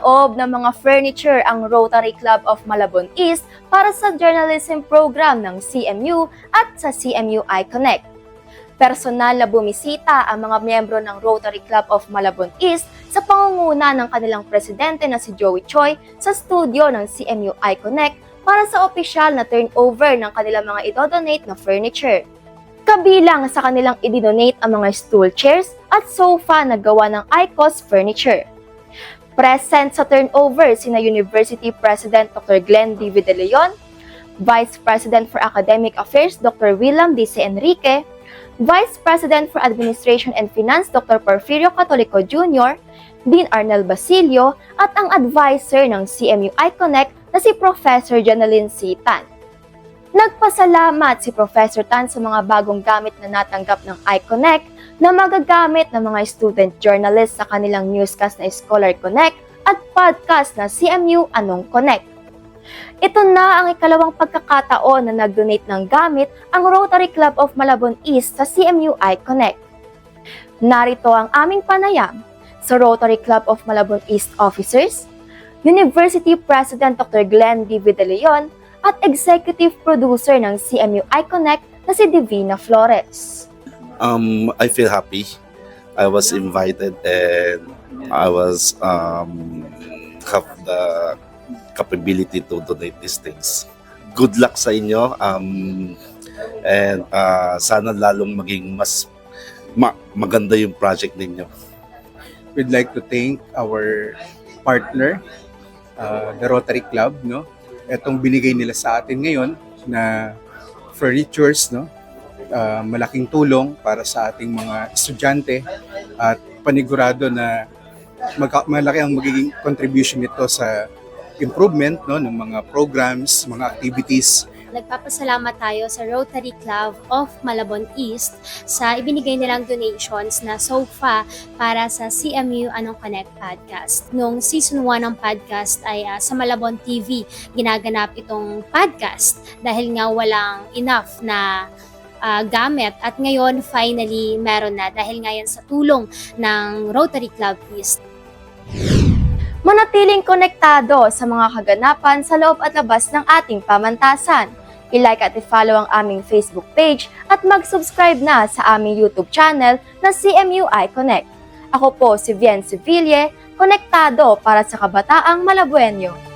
Nagkaloob ng mga furniture ang Rotary Club of Malabon East para sa journalism program ng CMU at sa CMU iConnect. Personal na bumisita ang mga miyembro ng Rotary Club of Malabon East sa pangunguna ng kanilang presidente na si Joey Choi sa studio ng CMU iConnect para sa opisyal na turnover ng kanilang mga idodonate na furniture. Kabilang sa kanilang idinonate ang mga stool chairs at sofa na gawa ng ICOS Furniture. Present sa turnover sina University President Dr. Glenn D. De Leon, Vice President for Academic Affairs Dr. William D. C. Enrique, Vice President for Administration and Finance Dr. Porfirio Catolico Jr., Dean Arnel Basilio at ang advisor ng CMU iConnect na si Professor Janalyn C. Tan. Nagpasalamat si Professor Tan sa mga bagong gamit na natanggap ng iConnect na magagamit ng mga student journalists sa kanilang newscast na Scholar Connect at podcast na CMU Anong Connect. Ito na ang ikalawang pagkakataon na nag-donate ng gamit ang Rotary Club of Malabon East sa CMU iConnect. Narito ang aming panayam sa Rotary Club of Malabon East officers, University President Dr. Glenn D. De Leon at Executive Producer ng CMU iConnect na si Divina Flores. Um, I feel happy. I was invited and I was um, have the capability to donate these things. Good luck sa inyo um, and uh, sana lalong maging mas ma- maganda yung project ninyo. we'd like to thank our partner, uh, the Rotary Club, no? Etong binigay nila sa atin ngayon na furnitures, no? Uh, malaking tulong para sa ating mga estudyante at panigurado na malaki ang magiging contribution nito sa improvement no ng mga programs, mga activities Nagpapasalamat tayo sa Rotary Club of Malabon East sa ibinigay nilang donations na sofa para sa CMU Anong Connect podcast. Noong season 1 ng podcast ay ah, sa Malabon TV ginaganap itong podcast dahil nga walang enough na ah, gamit at ngayon finally meron na dahil nga yan sa tulong ng Rotary Club East. Manatiling konektado sa mga kaganapan sa loob at labas ng ating pamantasan. I-like at i-follow ang aming Facebook page at mag-subscribe na sa aming YouTube channel na CMU iConnect. Ako po si Vien Seville, konektado para sa kabataang Malabuenyo.